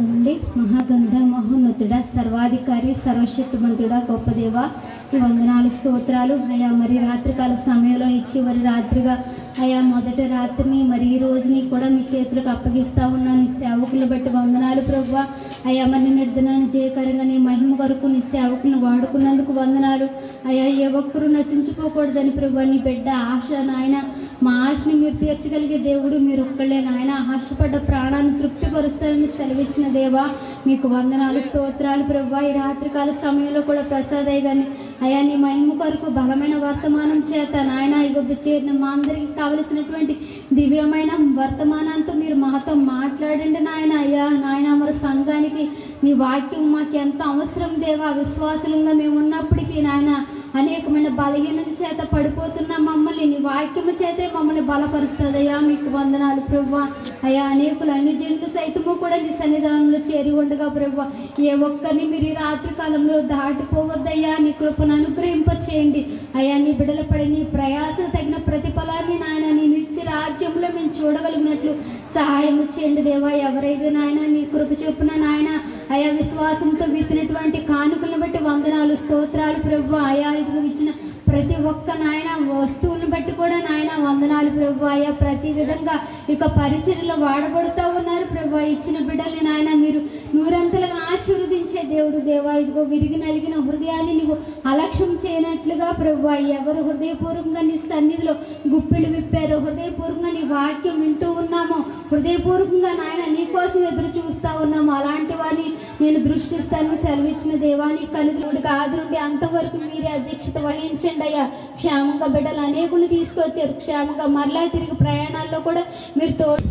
నుండి మహాగంధ మహోన్నతుడ సర్వాధికారి సర్వశక్తిమంతుడ గొప్ప దేవ వందనాలు స్తోత్రాలు. అయా మరి రాత్రికాల సమయంలో ఇచ్చి మరి రాత్రిగా అయా మొదటి రాత్రిని మరి ఈ రోజుని కూడా మీ చేతులకు అప్పగిస్తా ఉన్నాను. సేవకులు బట్టి వందనాలు ప్రభు అయా మరి నిర్ధనాన్ని జయకరంగా నీ మహిమ కొరకు నీ సేవకులను వాడుకున్నందుకు వందనాలు. అయా ఏ ఒక్కరూ నశించిపోకూడదని ప్రభు నీ బిడ్డ ఆశ నాయన మా ఆశని మీరు తీర్చగలిగే దేవుడు మీరు ఒక్కళ్ళే నాయన. ఆశపడ్డ ప్రాణాన్ని తృప్తిపరుస్తారని సెలవిచ్చిన దేవా మీకు వందనాలు స్తోత్రాలు ప్రభు ఈ రాత్రికాల సమయంలో కూడా ప్రసాదయ్య కానీ అయా నీ మహిమ కొరకు బలమైన వర్తమానం చేత నాయన ఇగొబ్బు చేరిన మా అందరికి కావలసినటువంటి దివ్యమైన వర్తమానంతో మీరు మాతో మాట్లాడండి నాయన. అయ్యా నాయన మరి సంఘానికి నీ వాక్యం మాకు ఎంత అవసరం దేవా? విశ్వాసులంగా మేము ఉన్నప్పటికీ నాయన అనేకమైన బలహీనత చేత పడిపోతున్న మమ్మల్ని నీ వాక్యము చేతే మమ్మల్ని బలపరుస్తుందయ్యా. మీకు వందనాలు ప్రభు అయ్యా అనేకులు అన్ని జనులు సైతము కూడా నీ సన్నిధానంలో చేరి ఉండగా ప్రభు ఏ ఒక్కరిని మీరు ఈ రాత్రి కాలంలో దాటిపోవద్దయ్యా. నీ కృపను అనుగ్రహింప చేయండి అయ్యా నీ బిడల పడి నీ ప్రయాసం తగిన ప్రతిఫలాన్ని నాయన నీ నిత్య రాజ్యంలో మేము చూడగలిగినట్లు సహాయం చేయండి దేవా. ఎవరైతే నాయన నీ కృప చొప్పున నాయన అయా విశ్వాసంతో విత్తినటువంటి వందనాలు ప్రభు. ఆయా ఇదిగో ఇచ్చిన ప్రతి ఒక్క నాయన వస్తువులను బట్టి కూడా నాయన వందనాలు ప్రభు. అయ్యా ప్రతి విధంగా ఇక పరిచర్లో వాడబడుతూ ఉన్నారు ప్రభు. ఇచ్చిన బిడ్డల్ని నాయన మీరు నూరంతలుగా ఆశీర్వదించే దేవుడు దేవా. ఇదిగో విరిగి నలిగిన హృదయాన్ని నువ్వు అలక్ష్యం చేయనట్లుగా ప్రభు. ఎవరు హృదయపూర్వకంగా నీ సన్నిధిలో గుప్పిలు విప్పారు హృదయపూర్వకంగా నీ వాక్యం వింటూ ఉన్నామో హృదయపూర్వకంగా నాయన నీ కోసం ఎదురు చూస్తూ ఉన్నాము అలాంటి వారిని నేను దృష్టిస్తాను సెలవిచ్చిన దేవాన్ని కనుగోడు ఆదుండి అంతవరకు మీరే అధ్యక్షత వహించండి అయ్యా. క్షేమంగా బిడ్డలు అనేకులు తీసుకొచ్చారు. క్షేమంగా మరలా తిరిగి ప్రయాణాల్లో కూడా మీరు తోడు